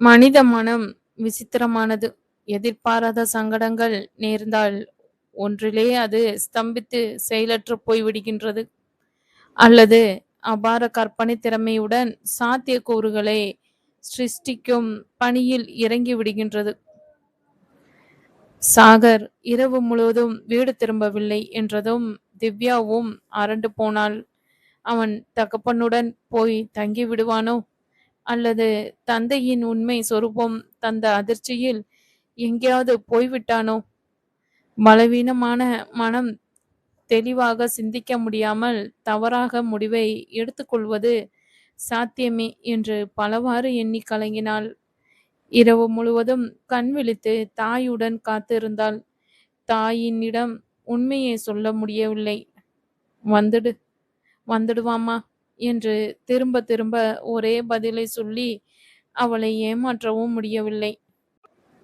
மனித மனம் விசித்திரமானது. எதிர்பாராத சங்கடங்கள் நேர்ந்தால் ஒன்றிலே அது ஸ்தம்பித்து செயலற்று போய்விடுகின்றது. அல்லது அபார கற்பனை திறமையுடன் சாத்தியக்கூறுகளை சிருஷ்டிக்கும் பணியில் இறங்கி விடுகின்றது சாகர் இரவு முழுவதும் வீடு திரும்பவில்லை என்றதும் திவ்யாவும் அரண்டு போனால் அவன் தகப்பனுடன் போய் தங்கிவிடுவானோ? அல்லது தந்தையின் உண்மை சொரூபம் தந்த அதிர்ச்சியில் எங்கேயாவது போய்விட்டானோ? பலவீனமான மனம் தெளிவாக சிந்திக்க முடியாமல் தவறாக முடிவை எடுத்துக்கொள்வது சாத்தியமே என்று பலவாறு எண்ணி கலங்கினாள். இரவு முழுவதும் கண் விழித்து தாயுடன் காத்திருந்தாள். தாயினிடம் உண்மையை சொல்ல முடியவில்லை. வந்துடு வந்துடுவாமா என்று திரும்ப திரும்ப ஒரே பதிலை சொல்லி அவளை ஏமாற்றவும் முடியவில்லை.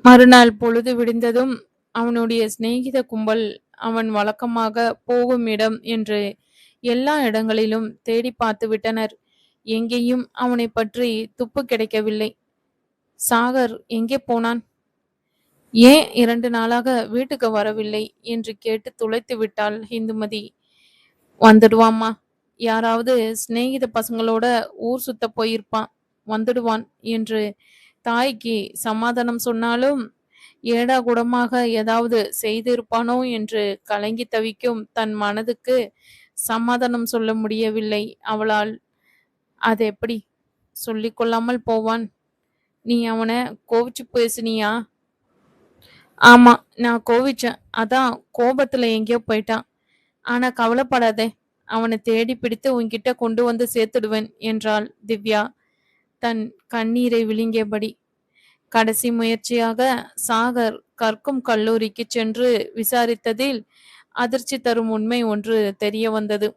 மறுநாள் பொழுது விடிந்ததும் அவனுடைய சிநேகித கும்பல் அவன் வழக்கமாக போகும் இடம் என்று எல்லா இடங்களிலும் தேடி பார்த்து விட்டனர் எங்கேயும் அவனைப் பற்றி துப்பு கிடைக்கவில்லை. சாகர் எங்கே போனான்? ஏன் இரண்டு நாளாக வீட்டுக்கு வரவில்லை? என்று கேட்டு துளைத்து விட்டாள் இந்துமதி. வந்துடுவாமா யாராவது சிநேகித பசங்களோட ஊர் சுத்த போயிருப்பான். வந்துடுவான் என்று தாய்க்கு சமாதானம் சொன்னாலும் ஏடா குடமாக ஏதாவது செய்திருப்பானோ என்று கலங்கி தவிக்கும் தன் மனதுக்கு சமாதானம் சொல்ல முடியவில்லை அவளால். அது எப்படி கொள்ளாமல் போவான்? நீ அவனை கோவிச்சு பேசினியா? ஆமா நான் கோவிச்சேன். அதான் கோபத்துல எங்கேயோ போயிட்டான். ஆனா கவலைப்படாதே. அவனை தேடி பிடித்து உன்கிட்ட கொண்டு வந்து சேர்த்துடுவேன் என்றாள் திவ்யா தன் கண்ணீரை விழுங்கியபடி. கடைசி முயற்சியாக சாகர் கற்கும் கல்லூரிக்கு சென்று விசாரித்ததில் அதிர்ச்சி தரும் உண்மை ஒன்று தெரிய வந்தது.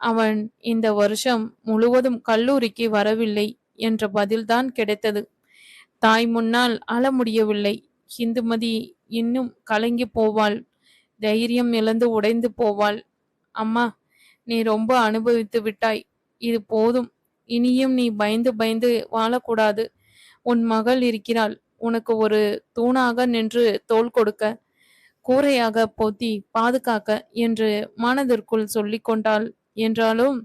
அவன் இந்த வருஷம் முழுவதும் கல்லூரிக்கு வரவில்லை என்ற பதில்தான் கிடைத்தது. தாய் முன்னால் அழ முடியவில்லை. இந்துமதி இன்னும் கலங்கிப் போவாள். தைரியம் இழந்து உடைந்து போவாள். அம்மா நீ ரொம்ப அனுபவித்து விட்டாய். இது போதும். இனியும் நீ பயந்து பயந்து வாழக்கூடாது. உன் மகள் இருக்கிறாள். உனக்கு ஒரு தூணாக நின்று தோள் கொடுக்க, கூரையாக போத்தி பாதுகாக்க என்று மனதிற்குள் சொல்லி கொண்டாள். என்றாலும்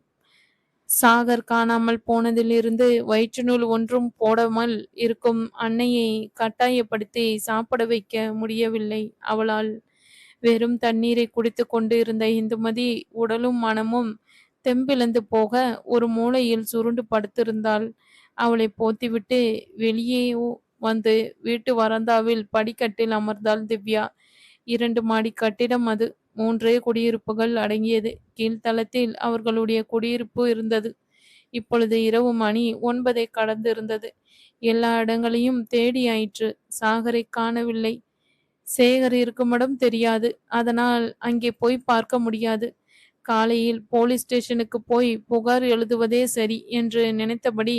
சாகர் காணாமல் போனதிலிருந்து வயிற்றுநூல் ஒன்றும் போடாமல் இருக்கும் அன்னையை கட்டாயப்படுத்தி சாப்பிட வைக்க முடியவில்லை அவளால். வெறும் தண்ணீரை குடித்து கொண்டு இருந்த இந்துமதி உடலும் மனமும் தெம்பிழந்து போக ஒரு மூலையில் சுருண்டு படுத்திருந்தாள். அவளை போத்திவிட்டு வெளியே வந்து வீட்டு வராந்தாவில் படிக்கட்டில் அமர்ந்தாள் திவ்யா. இரண்டு மாடி கட்டிடம் அது. மூன்றே குடியிருப்புகள் அடங்கியது. கீழ்த்தளத்தில் அவர்களுடைய குடியிருப்பு இருந்தது. இப்பொழுது இரவு மணி ஒன்பதே கடந்து இருந்தது எல்லா இடங்களையும் தேடியாயிற்று. சாகரை காணவில்லை. சேகர் இருக்குமிடம் தெரியாது. அதனால் அங்கே போய் பார்க்க முடியாது. காலையில் போலீஸ் ஸ்டேஷனுக்கு போய் புகார் எழுதுவதே சரி என்று நினைத்தபடி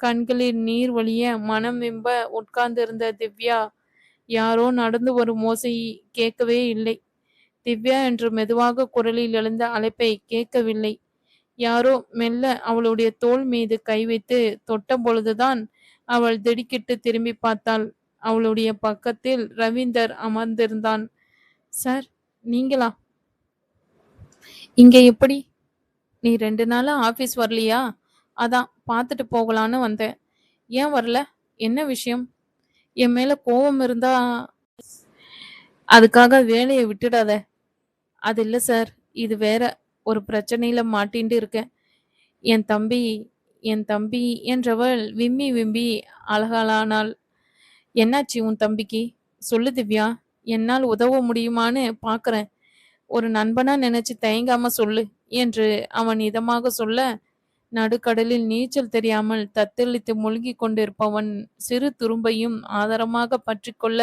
கண்களில் நீர் வழிய மனம் வெம்ப உட்கார்ந்திருந்த திவ்யா யாரோ நடந்து வரும் ஓசை கேட்கவே இல்லை. திவ்யா என்று மெதுவாக குரலில் எழுந்த அழைப்பை கேட்கவில்லை. யாரோ மெல்ல அவளுடைய தோல் மீது கை வைத்து தொட்ட பொழுதுதான் அவள் திடுக்கிட்டு திரும்பிப் பார்த்தாள். அவளுடைய பக்கத்தில் ரவீந்தர் அமர்ந்திருந்தான். சார் நீங்களா? இங்க எப்படி? நீ ரெண்டு நாளா ஆபீஸ் வரலையா? அதான் பார்த்துட்டு போகலான்னு வந்தேன். ஏன் வரல? என்ன விஷயம்? என் மேல கோவம் இருந்தா அதுக்காக வேலையை விட்டுடாத. அது இல்லை சார். இது வேற. ஒரு பிரச்சனையில மாட்டிண்டு இருக்கேன். என் தம்பி என் தம்பி என்றவள் விம்மி விம்மி அழகலானாள். என்னாச்சு உன் தம்பிக்கு? சொல்லு திவ்யா. என்னால் உதவ முடியுமான்னு பார்க்கறேன். ஒரு நண்பனா நினைச்சு தயங்காம சொல்லு என்று அவன் இதமாக சொல்ல, நடுக்கடலில் நீச்சல் தெரியாமல் தத்தளித்து முழுகிக் கொண்டிருப்பவன் சிறு துரும்பையும் ஆதாரமாக பற்றி கொள்ள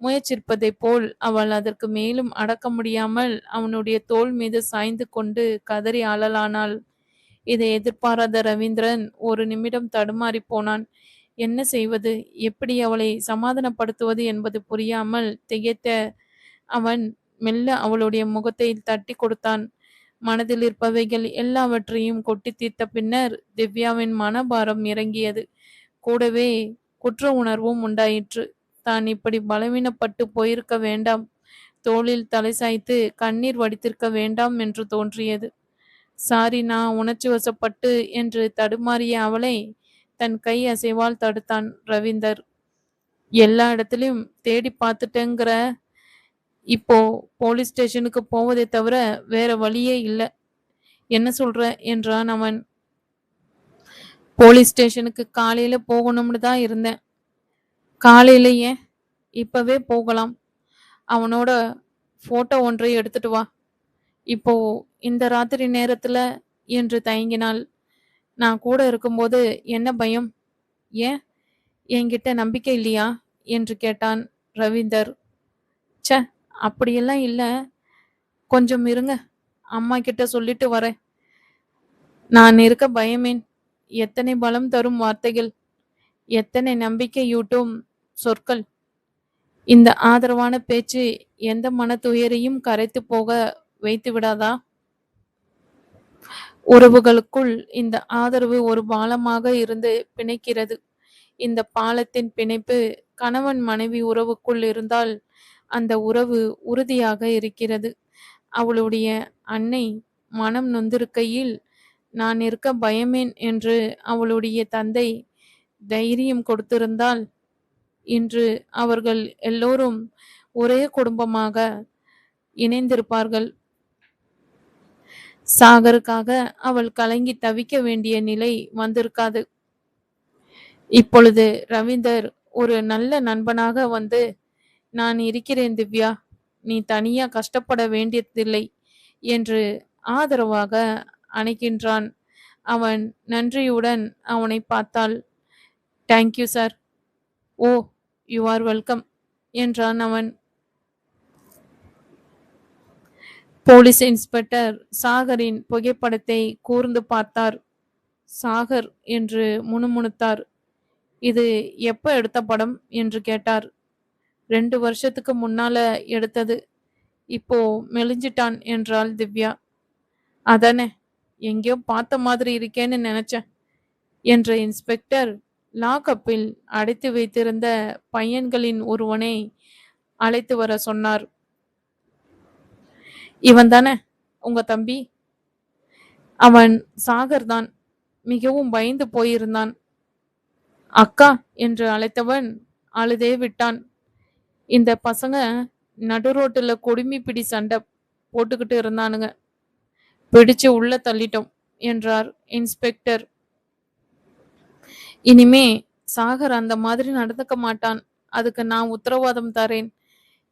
முயற்சிப்பதை போல் அவள் அதற்கு மேலும் அடக்க முடியாமல் அவனுடைய தோல் மீது சாய்ந்து கொண்டு கதறி அழலானாள். இதை எதிர்பாராத ரவீந்திரன் ஒரு நிமிடம் தடுமாறி போனான். என்ன செய்வது? எப்படி அவளை சமாதானப்படுத்துவது என்பது புரியாமல் திகைத்த அவன் மெல்ல அவளுடைய முகத்தை தட்டிக் கொடுத்தான். மனதில் இருப்பவைகள் எல்லாவற்றையும் கொட்டி தீர்த்த பின்னர் திவ்யாவின் மனபாரம் இறங்கியது. கூடவே குற்ற உணர்வும் உண்டாயிற்று தான் இப்படி பலவீனப்பட்டு போயிருக்க வேண்டாம் தோளில் தலை சாய்த்து கண்ணீர் வடித்திருக்க வேண்டாம் என்று தோன்றியது சாரி நான் உணர்ச்சி வசப்பட்டு என்று தடுமாறிய அவளை தன் கை அசைவால் தடுத்தான் ரவீந்தர். எல்லா இடத்துலையும் தேடி பார்த்துட்டேங்கிற இப்போ போலீஸ் ஸ்டேஷனுக்கு போவதை தவிர வேற வழியே இல்லை. என்ன சொல்ற? என்றான் அவன். போலீஸ் ஸ்டேஷனுக்கு காலையில போகணும்னு தான் இருந்தேன். காலையில இப்பவே போகலாம். அவனோட போட்டோ ஒன்றை எடுத்துட்டு வா. இப்போ இந்த ராத்திரி நேரத்துல என்று தயங்கினாள். நான் கூட இருக்கும்போது என்ன பயம்? ஏன்? என்கிட்ட நம்பிக்கை இல்லையா? என்று கேட்டான் ரவீந்தர். ச அப்படியெல்லாம் இல்லை. கொஞ்சம் இருங்க. அம்மா கிட்ட சொல்லிட்டு வரேன். நான் இருக்க பயமேன். எத்தனை பலம் தரும் வார்த்தைகள். எத்தனை நம்பிக்கையூட்டும் சொற்கள். இந்த ஆதரவான பேச்சு எந்த மன துயரையும் கரைத்து போக வைத்து விடாதா உறவுகளுக்குள் இந்த ஆதரவு ஒரு பாலமாக இருந்து பிணைக்கிறது. இந்த பாலத்தின் பிணைப்பு கணவன் மனைவி உறவுக்குள் இருந்தால் அந்த உறவு உறுதியாக இருக்கிறது. அவளுடைய அன்னை மனம் நொந்திருக்கையில் நான் இருக்க பயமேன் என்று அவளுடைய தந்தை தைரியம் கொடுத்திருந்தால் இன்று அவர்கள் எல்லோரும் ஒரே குடும்பமாக இணைந்திருப்பார்கள். சாகருக்காக அவள் கலங்கி தவிக்க வேண்டிய நிலை வந்திருக்காது. இப்பொழுது ரவீந்தர் ஒரு நல்ல நண்பனாக வந்து நான் இருக்கிறேன் திவ்யா நீ தனியா கஷ்டப்பட வேண்டியதில்லை என்று ஆதரவாக அணைக்கின்றான். அவன் நன்றியுடன் அவனை பார்த்தாள். Thank you sir oh you are welcome என்றான் அவன். போலீஸ் இன்ஸ்பெக்டர் சாகரின் புகைப்படத்தை கூர்ந்து பார்த்தார். சாகர் என்று முணுமுணுத்தார். இது எப்ப எடுத்த படம் என்று கேட்டார். ரெண்டு வருஷத்துக்கு முன்னால எடுத்தது. இப்போ மெலிஞ்சிட்டான் என்றாள் திவ்யா. அதானே எங்கேயோ பார்த்த மாதிரி இருக்கேன்னு நினைச்சேன் என்ற இன்ஸ்பெக்டர் லாக்அப்பில் அடைத்து வைத்திருந்த பையன்களின் ஒருவனை அழைத்து வர சொன்னார். இவன் தானே உங்க தம்பி? அவன் சாகர் தான் மிகவும் பயந்து போயிருந்தான். அக்கா என்று அழைத்தவன் அழுதே விட்டான். இந்த பசங்க நடு ரோட்டுல கொடுமி பிடி சண்டை போட்டுக்கிட்டு இருந்தானுங்க. பிடிச்சு உள்ள தள்ளிட்டோம் என்றார் இன்ஸ்பெக்டர். இனிமே சாகர் அந்த மாதிரி நடந்துக்க மாட்டான். அதுக்கு நான் உத்தரவாதம் தரேன்.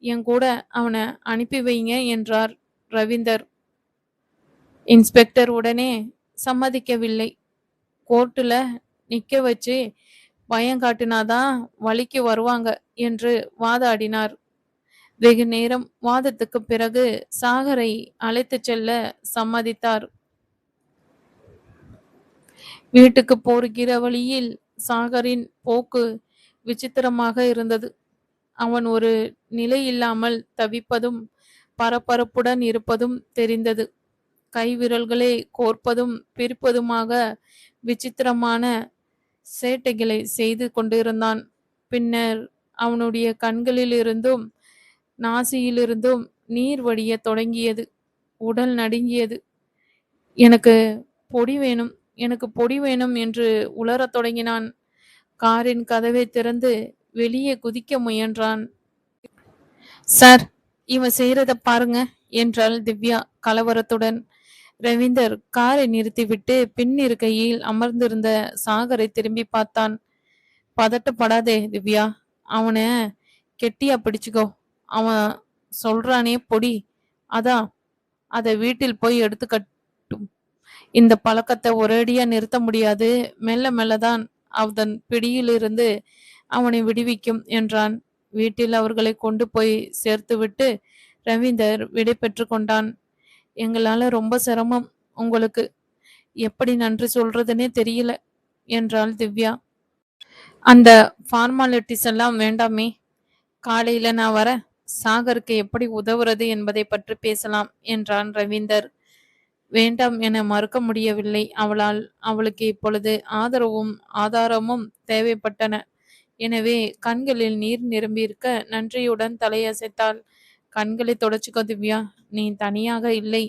என் கூட அவனை அனுப்பி வைங்க என்றார் ரவீந்தர் இன்ஸ்பெக்டர் உடனே சம்மதிக்கவில்லை. கோர்ட்டுல நிற்க வச்சு பயம் காட்டினாதான் வழிக்கு வருவாங்க என்று வாதாடினார். வெகு நேரம் வாதத்துக்கு பிறகு சாகரை அழைத்து செல்ல சம்மதித்தார். வீட்டுக்கு போகிற வழியில் சாகரின் போக்கு விசித்திரமாக இருந்தது. அவன் ஒரு நிலை இல்லாமல் தவிப்பதும் பரபரப்புடன் இருப்பதும் தெரிந்தது. கை விரல்களை கோர்ப்பதும் பிரிப்பதுமாக விசித்திரமான சேட்டைகளை செய்து கொண்டிருந்தான். பின்னர் அவனுடைய கண்களிலிருந்தும் நாசியிலிருந்தும் நீர் வடிய தொடங்கியது. உடல் நடுங்கியது. எனக்கு பொடி வேணும் எனக்கு பொடி வேணும் என்று உளரத் தொடங்கினான். காரின் கதவை திறந்து வெளியே குதிக்க முயன்றான். சார் இவன் செய்யறத பாருங்க என்றாள் திவ்யா கலவரத்துடன். ரவீந்தர் காரை நிறுத்திவிட்டு பின் இருக்கையில் அமர்ந்திருந்த சாகரை திரும்பி பார்த்தான். பதட்டப்படாதே திவ்யா அவனை கெட்டியா பிடிச்சுக்கோ. அவன் சொல்றானே பொடி. அதான் அதை வீட்டில் போய் எடுத்துக்கட்டும். இந்த பழக்கத்தை ஒரேடியா நிறுத்த முடியாது. மெல்ல மெல்லதான் அவன் பிடியிலிருந்து அவனை விடுவிக்கும் என்றான். வீட்டில் அவர்களை கொண்டு போய் சேர்த்துவிட்டு ரவீந்தர் விடை பெற்று கொண்டான். எங்களால ரொம்ப சிரமம் உங்களுக்கு. எப்படி நன்றி சொல்றதுன்னே தெரியல என்றாள் திவ்யா. அந்த ஃபார்மாலிட்டிஸ் எல்லாம் வேண்டாமே. காலையில நான் வர சாகருக்கு எப்படி உதவுறது என்பதை பற்றி பேசலாம் என்றான் ரவீந்தர். வேண்டாம் என மறுக்க முடியவில்லை. அவளால் அவளுக்கு இப்பொழுது ஆதரவும் ஆதாரமும் தேவைப்பட்டன. எனவே கண்களில் நீர் நிரம்பியிருக்க நன்றியுடன் தலையசைத்தாள். கண்களை தொடச்சிக்கோ திவ்யா நீ தனியாக இல்லை.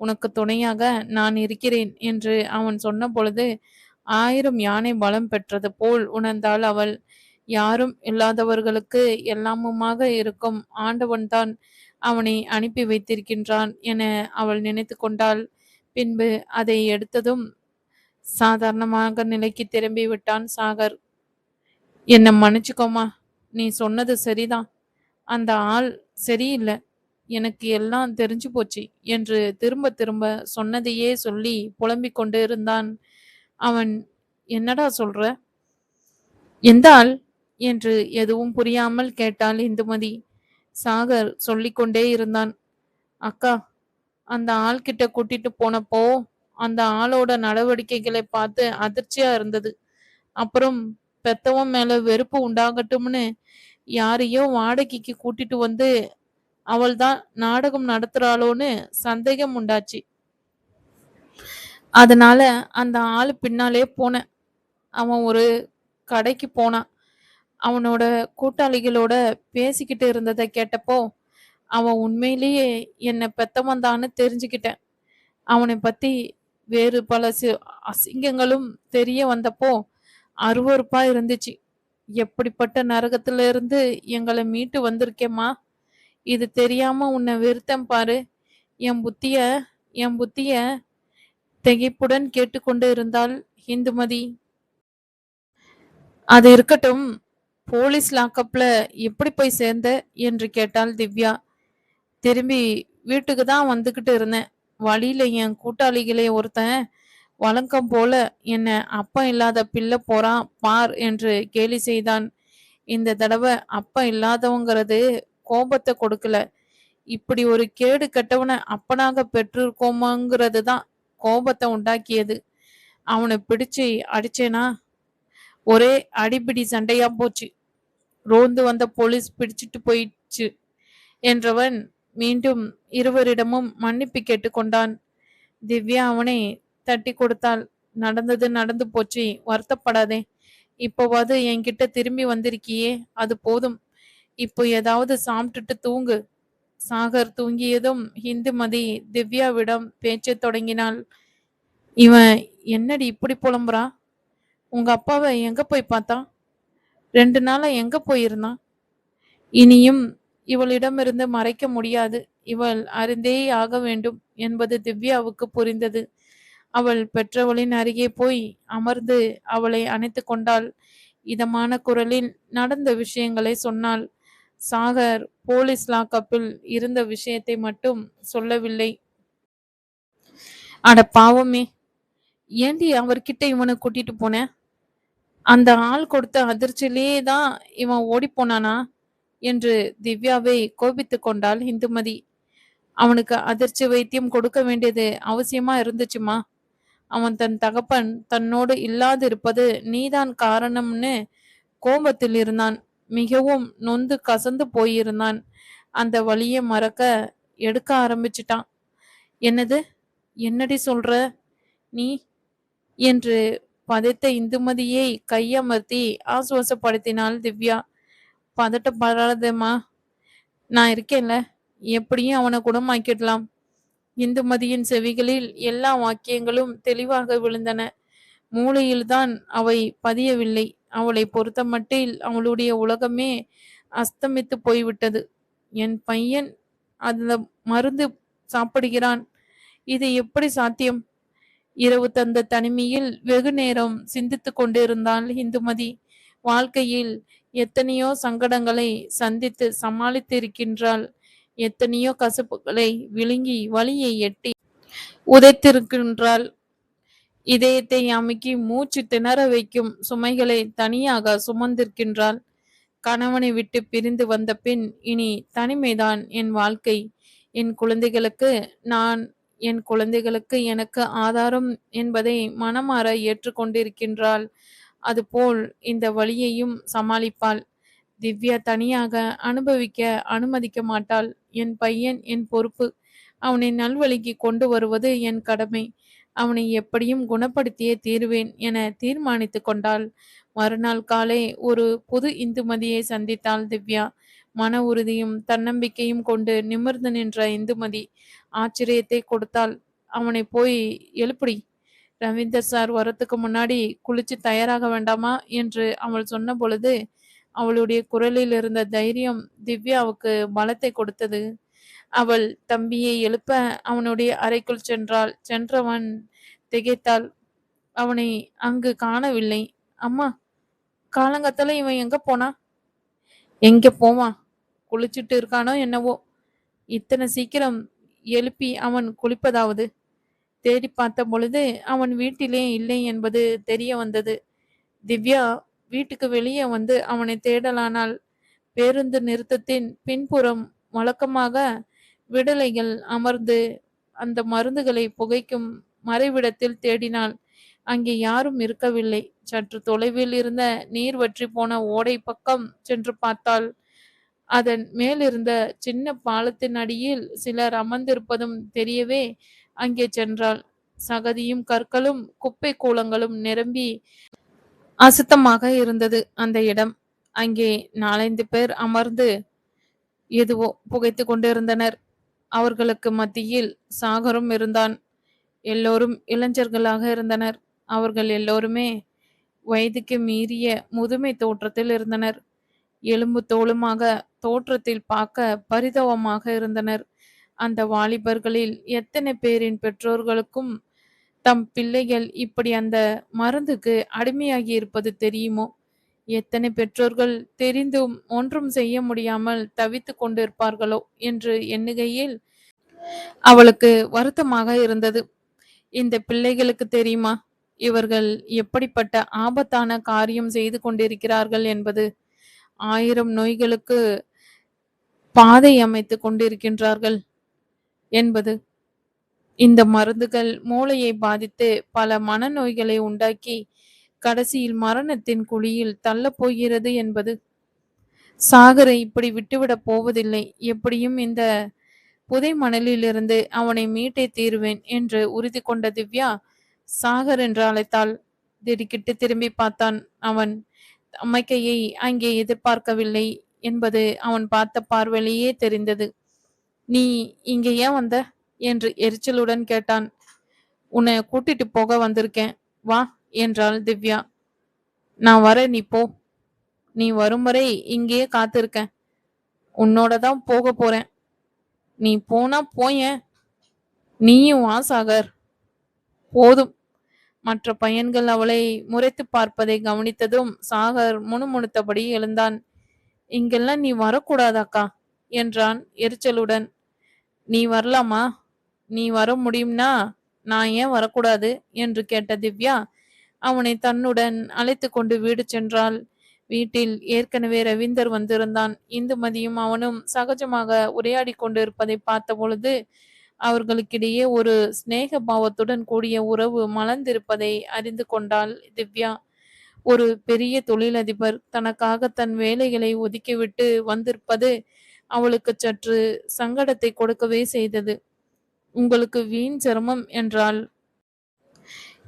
உனக்கு துணையாக நான் இருக்கிறேன் என்று அவன் சொன்ன பொழுது ஆயிரம் யானை பலம் பெற்றது போல் உணர்ந்தாள் அவள். யாரும் இல்லாதவர்களுக்கு எல்லாமுமாக இருக்கும் ஆண்டவன்தான் அவனை அனுப்பி வைத்திருக்கின்றான் என அவள் நினைத்து கொண்டாள். பின்பு அதை எடுத்ததும் சாதாரணமாக நிலைக்கு திரும்பி விட்டான் சாகர். என்னை மன்னிச்சுக்கோமா நீ சொன்னது சரிதான். அந்த ஆள் சரியில்லை. எனக்கு எல்லாம் தெரிஞ்சு போச்சு என்று திரும்ப திரும்ப சொன்னதையே சொல்லி புலம்பிக் கொண்டு இருந்தான். அவன் என்னடா சொல்ற? எந்த ஆள்? என்று எதுவும் புரியாமல் கேட்டாள் இந்துமதி. சாகர் சொல்லிக்கொண்டே இருந்தான். அக்கா அந்த ஆள் கிட்ட கூட்டிட்டு போனப்போ அந்த ஆளோட நடவடிக்கைகளை பார்த்து அதிர்ச்சியா இருந்தது. அப்புறம் பெத்தவன் மேல வெறுப்பு உண்டாகட்டும்னு யாரையோ வாடகைக்கு கூட்டிட்டு வந்து அவள் தான் நாடகம் நடத்துறாளோன்னு சந்தேகம் உண்டாச்சு. அதனால அந்த ஆள் பின்னாலே போனேன். அவன் ஒரு கடைக்கு போனான். அவனோட கூட்டாளிகளோட பேசிக்கிட்டு இருந்ததை கேட்டப்போ அவன் உண்மையிலேயே என்னை பெத்தவன் தெரிஞ்சுக்கிட்டேன். அவனை பத்தி வேறு பல அசிங்கங்களும் தெரிய வந்தப்போ அருவறுப்பா இருந்துச்சு. எப்படிப்பட்ட நரகத்துல இருந்து எங்களை மீட்டு வந்திருக்கேம்மா? இது தெரியாம உன்னை வெறுத்தம் பாரு. என் புத்திய என் புத்திய திகைப்புடன் கேட்டுக்கொண்டு இருந்தாள் இந்துமதி அது இருக்கட்டும் போலீஸ் லாக்கப்ல எப்படி போய் சேர்ந்த? என்று கேட்டாள் திவ்யா. திரும்பி வீட்டுக்கு தான் வந்துகிட்டு இருந்தேன். வழியில என் கூட்டாளிகளே ஒருத்தன் வழக்கம் போல என்ன அப்பா இல்லாத பிள்ளை போறான் பார் என்று கேலி செய்தான். இந்த தடவை அப்பா இல்லாதவங்கிறது கோபத்தை கொடுக்கல. இப்படி ஒரு கேடு கெட்டவனை அப்பனாக பெற்றிருக்கோமாங்கிறது தான் கோபத்தை உண்டாக்கியது. அவனை பிடிச்சு அடிச்சேனா? ஒரே அடிபிடி சண்டையா போச்சு. ரோந்து வந்த போலீஸ் பிடிச்சிட்டு போயிடுச்சு என்றவன் மீண்டும் இருவரிடமும் மன்னிப்பு கேட்டுக்கொண்டான். திவ்யா அவனை தட்டி கொடுத்தாள் நடந்தது நடந்து போச்சு வருத்தப்படாதே. இப்போவாது என்கிட்ட திரும்பி வந்திருக்கியே அது போதும். இப்போ ஏதாவது சாப்பிட்டுட்டு தூங்கு. சாகர் தூங்கியதும் ஹிந்துமதி திவ்யாவிடம் பேச்ச தொடங்கினாள். இவன் என்னடி இப்படி புலம்புறா? உங்க அப்பாவை எங்க போய் பார்த்தா? ரெண்டு நாளா எங்க போயிருந்தான் இனியும் இவளிடமிருந்து மறைக்க முடியாது. இவள் அறிந்தே ஆக வேண்டும் என்பது திவ்யாவுக்கு புரிந்தது. அவள் பெற்றவளின் அருகே போய் அமர்ந்து அவளை அணைத்து கொண்டாள். இதமான குரலில் நடந்த விஷயங்களை சொன்னாள் சாகர் போலீஸ் லாக்கப்பில் இருந்த விஷயத்தை மட்டும் சொல்லவில்லை. அட பாவமே ஏண்டி அவர்கிட்ட இவனை கூட்டிட்டு போன? அந்த ஆள் கொடுத்த அதிர்ச்சியிலேயே தான் இவன் ஓடி போனானா? என்று திவ்யாவை கோபித்து கொண்டாள் இந்துமதி. அவனுக்கு அதிர்ச்சி வைத்தியம் கொடுக்க வேண்டியது அவசியமா இருந்துச்சுமா? அவன் தன் தகப்பன் தன்னோடு இல்லாதிருப்பது நீதான் காரணம்னு கோபத்தில் இருந்தான். மிகவும் நொந்து கசந்து போயிருந்தான். அந்த வழியை மறக்க எடுக்க ஆரம்பிச்சிட்டான். என்னது? என்னடி சொல்ற? நீ? என்று பதைத்த இந்துமதியை கையமர்த்தி ஆசுவாசப்படுத்தினாள் திவ்யா. பதட்டப்படாதேம்மா. நான் இருக்கேன்ல. எப்படியும் அவனை குணமாக்கிடலாம். இந்துமதியின் செவிகளில் எல்லா வாக்கியங்களும் தெளிவாக விழுந்தன. மூளையில்தான் அவை பதியவில்லை. அவளை பொறுத்தமட்டில் அவளுடைய உலகமே அஸ்தமித்து போய்விட்டது. என் பையன் அந்த மருந்து சாப்பிடுகிறான். இது எப்படி சாத்தியம்? இரவு தந்த தனிமையில் வெகு நேரம் சிந்தித்து கொண்டிருந்தாள் இந்துமதி. வாழ்க்கையில் எத்தனையோ சங்கடங்களை சந்தித்து சமாளித்து இருக்கின்றாள் எத்தனையோ கசப்புகளை விழுங்கி வழியை எட்டி உதைத்திருக்கின்றாள். இதயத்தை அமுக்கி மூச்சு திணற வைக்கும் சுமைகளை தனியாக சுமந்திருக்கின்றாள். கணவனை விட்டு பிரிந்து வந்த பின் இனி தனிமைதான் என் வாழ்க்கை. என் குழந்தைகளுக்கு நான் என் குழந்தைகளுக்கு எனக்கு ஆதாரம் என்பதை மனமாற ஏற்றுக்கொண்டிருக்கின்றாள். அதுபோல் இந்த வழியையும் சமாளிப்பாள். திவ்யா தனியாக அனுபவிக்க அனுமதிக்க மாட்டாள். என் பையன் என் பொறுப்பு. அவனை நல்வழிக்கு கொண்டு வருவது என் கடமை. அவனை எப்படியும் குணப்படுத்தியே தீர்வேன் என தீர்மானித்து கொண்டாள். மறுநாள் காலை ஒரு புது இந்துமதியை சந்தித்தாள் திவ்யா. மன உறுதியும் தன்னம்பிக்கையும் கொண்டு நிமிர்ந்து நின்ற இந்துமதி ஆச்சரியத்தை கொடுத்தாள். அவனை போய் எழுப்பிடி. ரவீந்தர் சார் வரத்துக்கு முன்னாடி குளிச்சு தயாராக வேண்டாமா? என்று அவள் சொன்ன பொழுது அவளுடைய குரலில் இருந்த தைரியம் திவ்யாவுக்கு பலத்தை கொடுத்தது. அவள் தம்பியை எழுப்ப அவனுடைய அறைக்குள் சென்றாள். சென்றவன் திகைத்தாள். அவனை அங்கு காணவில்லை. அம்மா காலங்கத்தால இவன் எங்க போனா? எங்க போவான் குளிச்சுட்டு இருக்கானோ என்னவோ? இத்தனை சீக்கிரம் எழுப்பி அவன் குளிப்பதாவது? தேடி பார்த்த பொழுது அவன் வீட்டிலே இல்லை என்பது தெரிய வந்தது. திவ்யா வீட்டுக்கு வெளியே வந்து அவனை தேடலானால் பேருந்து நிறுத்தத்தின் பின்புறம் வழக்கமாக விடலைகள் அமர்ந்து அந்த மருந்துகளை புகைக்கும் மறைவிடத்தில் தேடினாள் அங்கே யாரும் இருக்கவில்லை. சற்று தொலைவில் இருந்த நீர் வற்றி போன ஓடை பக்கம் சென்று பார்த்தாள் அதன் மேலிருந்த சின்ன பாலத்தின் அடியில் சிலர் அமர்ந்திருப்பதும் தெரியவே அங்கே சென்றாள். சகதியும் கற்களும் குப்பை கூலங்களும் நிரம்பி அசுத்தமாக இருந்தது அந்த இடம். அங்கே நாலைந்து பேர் அமர்ந்து எதுவோ புகைத்து கொண்டிருந்தனர். அவர்களுக்கு மத்தியில் சாகரும் இருந்தான். எல்லோரும் இளைஞர்களாக இருந்தனர். அவர்கள் எல்லோருமே வயதுக்கு மீறிய முதுமை தோற்றத்தில் இருந்தனர். எலும்பு தோளுமாக தோற்றத்தில் பார்க்க பரிதவமாக இருந்தனர். அந்த வாலிபர்களில் எத்தனை பேரின் பெற்றோர்களுக்கும் தம் பிள்ளைகள் இப்படி அந்த மருந்துக்கு அடிமையாகி இருப்பது தெரியுமோ? எத்தனை பெற்றோர்கள் தெரிந்தும் ஒன்றும் செய்ய முடியாமல் தவித்து கொண்டிருப்பார்களோ என்று எண்ணுகையில் அவளுக்கு வருத்தமாக இருந்தது. இந்த பிள்ளைகளுக்கு தெரியுமா? இவர்கள் எப்படிப்பட்ட ஆபத்தான காரியம் செய்து கொண்டிருக்கிறார்கள் என்பது. ஆயிரம் நோய்களுக்கு பாதை அமைத்து கொண்டிருக்கின்றார்கள் என்பது. இந்த மருந்துகள் மூளையை பாதித்து பல மனநோய்களை உண்டாக்கி கடைசியில் மரணத்தின் குழியில் தள்ளப் போகிறது என்பது. சாகரை இப்படி விட்டுவிடப் போவதில்லை. எப்படியும் இந்த புதை மணலிலிருந்து அவனை மீட்டே தீருவேன் என்று உறுதி கொண்ட திவ்யா சாகர் என்று அழைத்தாள். திடுக்கிட்டு திரும்பி பார்த்தான். அவன் அமைக்கையை அங்கே எதிர்பார்க்கவில்லை என்பது அவன் பார்த்த பார்வையிலேயே தெரிந்தது. நீ இங்கே ஏன் வந்த? என்று எரிச்சலுடன் கேட்டான். உன்னை கூட்டிட்டு போக வந்திருக்கேன். வா என்றாள் திவ்யா. நான் வர நீ போ. நீ வரும் வரை இங்கேயே காத்திருக்கேன். உன்னோட தான் போக போறேன். நீ போனா போயேன். நீயும் வா சாகர். போதும். மற்ற பையன்கள் அவளை முறைத்து பார்ப்பதை கவனித்ததும் சாகர் முணுமுணுத்தபடி எழுந்தான். இங்கெல்லாம் நீ வரக்கூடாதாக்கா? என்றான் எரிச்சலுடன். நீ வரலாமா? நீ வர முடியும்னா நான் ஏன் வரக்கூடாது? என்று கேட்ட திவ்யா அவனை தன்னுடன் அழைத்து கொண்டு வீடு சென்றாள். வீட்டில் ஏற்கனவே ரவீந்தர் வந்திருந்தான். இந்துமதியும் அவனும் சகஜமாக உரையாடி கொண்டிருப்பதை பார்த்த பொழுது அவர்களுக்கிடையே ஒரு சிநேக பாவத்துடன் கூடிய உறவு மலர்ந்திருப்பதை அறிந்து கொண்டாள் திவ்யா. ஒரு பெரிய தொழிலதிபர் தனக்காக தன் வேலைகளை ஒதுக்கிவிட்டு வந்திருப்பது அவளுக்கு சற்று சங்கடத்தை கொடுக்கவே செய்தது. உங்களுக்கு வீண் சிரமம் என்றால்?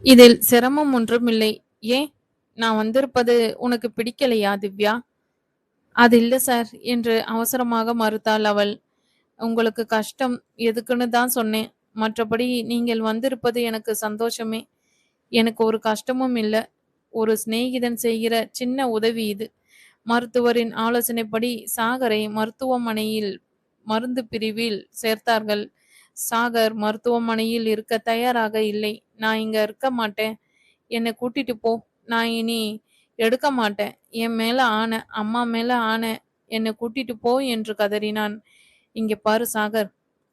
இதில் சிரமம் ஒன்றும் இல்லை. ஏன் நான் வந்திருப்பது உனக்கு பிடிக்கலையா திவ்யா? அது இல்லை சார் என்று அவசரமாக மறுத்தாள் அவள். உங்களுக்கு கஷ்டம் எதுக்குன்னு தான் சொன்னேன். மற்றபடி நீங்கள் வந்திருப்பது எனக்கு சந்தோஷமே. எனக்கு ஒரு கஷ்டமும் இல்லை. ஒரு சிநேகிதன் செய்கிற சின்ன உதவி இது. மருத்துவரின் ஆலோசனைப்படி சாகரை மருத்துவமனையில் மருந்து பிரிவில் சேர்த்தார்கள். சாகர் மருத்துவமனையில் இருக்க தயாராக இல்லை. நான் இங்க இருக்க மாட்டேன். என்னை கூட்டிட்டு போ. நான் இனி எடுக்க மாட்டேன். என் மேல ஆன அம்மா மேல ஆன என்னை கூட்டிட்டு போ என்று கதறினான். இங்க பாரு சாகர்.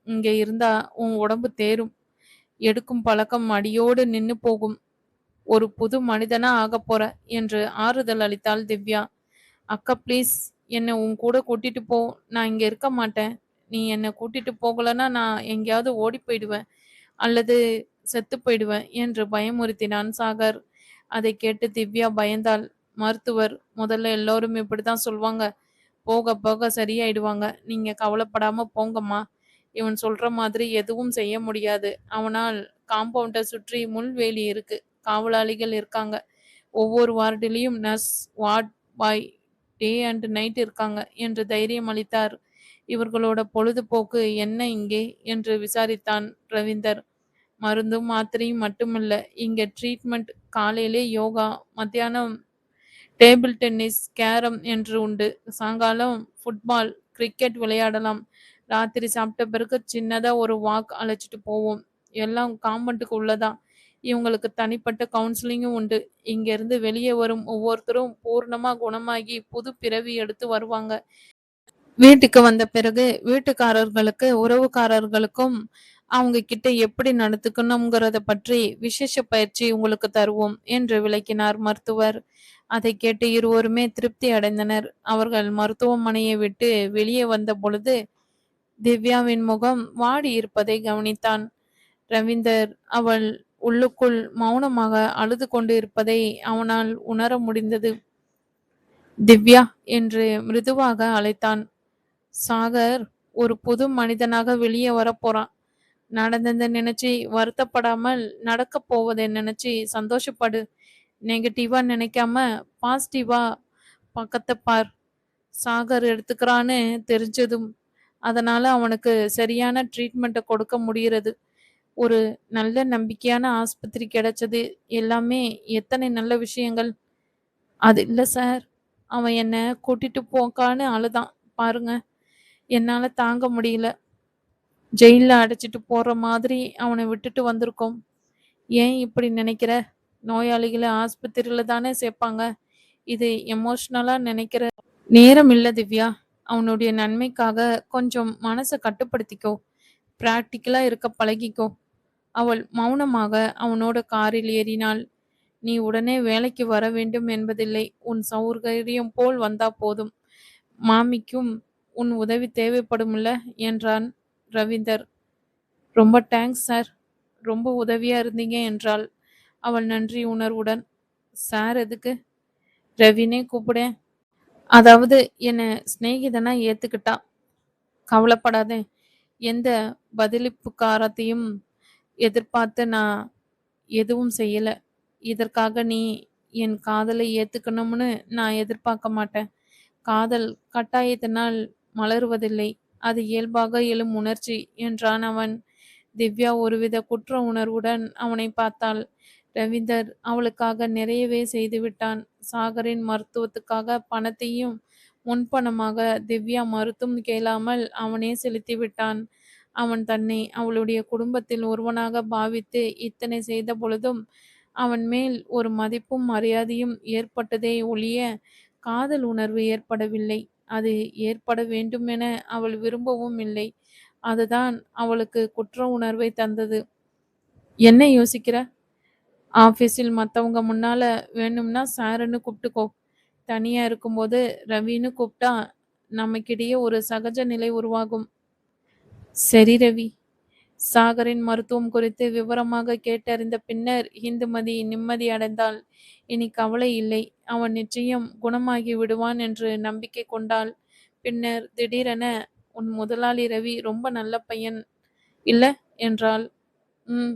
இங்க இருந்தா உன் உடம்பு தேரும். எடுக்கும் பழக்கம் அடியோடு நின்னு போகும். ஒரு புது மனிதனா ஆகப் போற என்று ஆறுதல் அளித்தாள் திவ்யா. அக்கா ப்ளீஸ் என்னை உன் கூட கூட்டிட்டு போ. நான் இங்க இருக்க மாட்டேன். நீ என்னை கூட்டிட்டு போகலன்னா நான் எங்கேயாவது ஓடி போயிடுவேன் அல்லது செத்து போயிடுவேன் என்று பயமுறுத்தினான் சாகர். அதை கேட்டு திவ்யா பயந்தாள். மருத்துவர் முதல்ல எல்லோரும் இப்படித்தான் சொல்லுவாங்க போக போக சரியாயிடுவாங்க. நீங்க கவலைப்படாம போங்கம்மா. இவன் சொல்ற மாதிரி எதுவும் செய்ய முடியாது. அவனால் காம்பவுண்டை சுற்றி முள்வேலி இருக்கு. காவலாளிகள் இருக்காங்க. ஒவ்வொரு வார்டிலையும் nurse ward boy day and night இருக்காங்க என்று தைரியம் அளித்தார். இவர்களோட பொழுதுபோக்கு என்ன இங்கே? என்று விசாரித்தான் ரவீந்தர். மருந்தும் மாத்திரையும் மட்டுமல்ல இங்க ட்ரீட்மெண்ட் காலையிலே யோகா மத்தியானம் டேபிள் டென்னிஸ் கேரம் என்று உண்டு. சாயங்காலம் ஃபுட்பால் கிரிக்கெட் விளையாடலாம். ராத்திரி சாப்பிட்ட பிறகு சின்னதா ஒரு வாக் அழைச்சிட்டு போவோம். எல்லாம் காம்பவுண்டுக்கு உள்ளதா இவங்களுக்கு தனிப்பட்ட கவுன்சிலிங்கும் உண்டு. இங்க இருந்து வெளியே வரும் ஒவ்வொருத்தரும் பூர்ணமா குணமாகி புது பிறவி எடுத்து வருவாங்க. வீட்டுக்கு வந்த பிறகு வீட்டுக்காரர்களுக்கு உறவுக்காரர்களுக்கும் அவங்க கிட்ட எப்படி நடத்துக்கணுங்கிறத பற்றி விசேஷ பயிற்சி உங்களுக்கு தருவோம் என்று விளக்கினார் மருத்துவர். அதை கேட்டு இருவருமே திருப்தி அடைந்தனர். அவர்கள் மருத்துவமனையை விட்டு வெளியே வந்த பொழுது திவ்யாவின் முகம் வாடி இருப்பதை கவனித்தான். ரவீந்தர் அவள் உள்ளுக்குள் மௌனமாக அழுது கொண்டு இருப்பதை அவனால் உணர முடிந்தது. திவ்யா என்று மிருதுவாக அழைத்தான். சாகர் ஒரு புது மனிதனாக வெளியே வரப்போறான். நடந்ததை நினைச்சு வருத்தப்படாமல் நடக்க போவதை நினைச்சு சந்தோஷப்படு. நெகட்டிவா நினைக்காம பாசிட்டிவா பக்கத்தை பார். சாகர் எடுத்துக்கிறான்னு தெரிஞ்சதும் அதனால அவனுக்கு சரியான ட்ரீட்மெண்ட்டை கொடுக்க முடிகிறது. ஒரு நல்ல நம்பிக்கையான ஆஸ்பத்திரி கிடைச்சது. எல்லாமே எத்தனை நல்ல விஷயங்கள். அது இல்லை சார். அவன் என்னை கூட்டிட்டு போக்கான்னு அழுதான். பாருங்க. என்னால் தாங்க முடியல. ஜெயிலில் அடைச்சிட்டு போகிற மாதிரி அவனை விட்டுட்டு வந்திருக்கோம். ஏன் இப்படி நினைக்கிற? நோயாளிகளை ஆஸ்பத்திரியில் தானே சேர்ப்பாங்க. இது எமோஷ்னலாக நினைக்கிற நேரம் இல்லை திவ்யா. அவனுடைய நன்மைக்காக கொஞ்சம் மனசை கட்டுப்படுத்திக்கோ. ப்ராக்டிக்கலாக இருக்க பழகிக்கோ. அவள் மௌனமாக அவனோட காரில் ஏறினாள். நீ உடனே வேலைக்கு வர வேண்டும் என்பதில்லை. உன் சௌகரியம் போல் வந்தா போதும். மாமிக்கும் உன் உதவி தேவைப்படும்ல என்றான் ரவீந்தர். ரொம்ப தேங்க்ஸ் சார் ரொம்ப உதவியா இருந்தீங்க என்றாள் அவள் நன்றி உணர்வுடன். சார் எதுக்கு? ரவினே கூப்பிடேன் அதாவது என்னை சிநேகிதனா ஏத்துக்கிட்டா? கவலைப்படாதே. எந்த பதிலிப்புக்காரத்தையும் எதிர்பார்த்து நான் எதுவும் செய்யலை. இதற்காக நீ என் காதலை ஏத்துக்கணும்னு நான் எதிர்பார்க்க மாட்டேன். காதல் கட்டாயத்தினால் மலருவதில்லை. அது இயல்பாக எழும் உணர்ச்சி என்றான் அவன். திவ்யா ஒருவித குற்ற உணர்வுடன் அவனை பார்த்தாள். ரவீந்தர் அவளுக்காக நிறையவே செய்துவிட்டான். சாகரின் மருத்துவத்துக்காக பணத்தையும் முன்பணமாக திவ்யா மருத்துவம் கேளாமல் அவனே செலுத்தி விட்டான் அவன் தன்னை அவளுடைய குடும்பத்தில் ஒருவனாக பாவித்து இத்தனை செய்த பொழுதும் அவன் மேல் ஒரு மதிப்பும் மரியாதையும் ஏற்பட்டதே ஒழிய காதல் உணர்வு ஏற்படவில்லை. அது ஏற்பட வேண்டுமென அவள் விரும்பவும் இல்லை. அதுதான் அவளுக்கு குற்ற உணர்வை தந்தது. என்ன யோசிக்கிற? ஆஃபீஸில் மற்றவங்க முன்னால வேணும்னா சாருன்னு கூப்பிட்டுக்கோ. தனியா இருக்கும்போது ரவின்னு கூப்பிட்டா நமக்கிடையே ஒரு சகஜ நிலை உருவாகும். சரி ரவி. சாகரின் மருத்துவம் குறித்து விவரமாக கேட்டறிந்த பின்னர் இந்துமதி நிம்மதி அடைந்தாள். இனி கவலை இல்லை. அவன் நிச்சயம் குணமாகி விடுவான் என்று நம்பிக்கை கொண்டாள். பின்னர் திடீரென உன் முதலாளி ரவி ரொம்ப நல்ல பையன். இல்ல என்றாள். ம்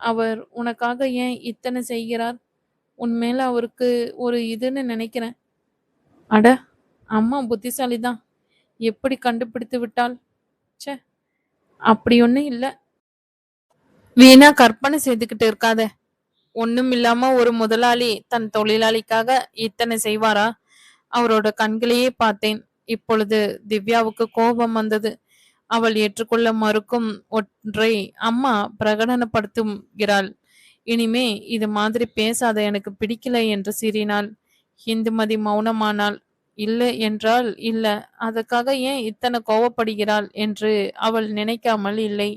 அவர் உனக்காக ஏன் இத்தனை செய்கிறார்? உன் மேல அவருக்கு ஒரு இதுன்னு நினைக்கிறேன். அட அம்மா புத்திசாலி தான் எப்படி கண்டுபிடித்து விட்டாள்? ச்சே அப்படி ஒன்றும் இல்லை. வீணா கற்பனை செய்துக்கிட்டு இருக்காத. ஒன்றும் இல்லாம ஒரு முதலாளி தன் தொழிலாளிக்காக இத்தனை செய்வாரா? அவரோட கண்களையே பார்த்தேன். இப்பொழுது திவ்யாவுக்கு கோபம் வந்தது. அவள் ஏற்றுக்கொள்ள மறுக்கும் ஒன்றை அம்மா பிரகடனப்படுத்துகிறாள். இனிமே இது மாதிரி பேசாத எனக்கு பிடிக்கல என்று சீறினாள். இந்துமதி மௌனமானாள். இல்லை என்றால் இல்ல. அதுக்காக ஏன் இத்தனை கோவப்படுகிறாள் என்று அவள் நினைக்காமல் இல்லை.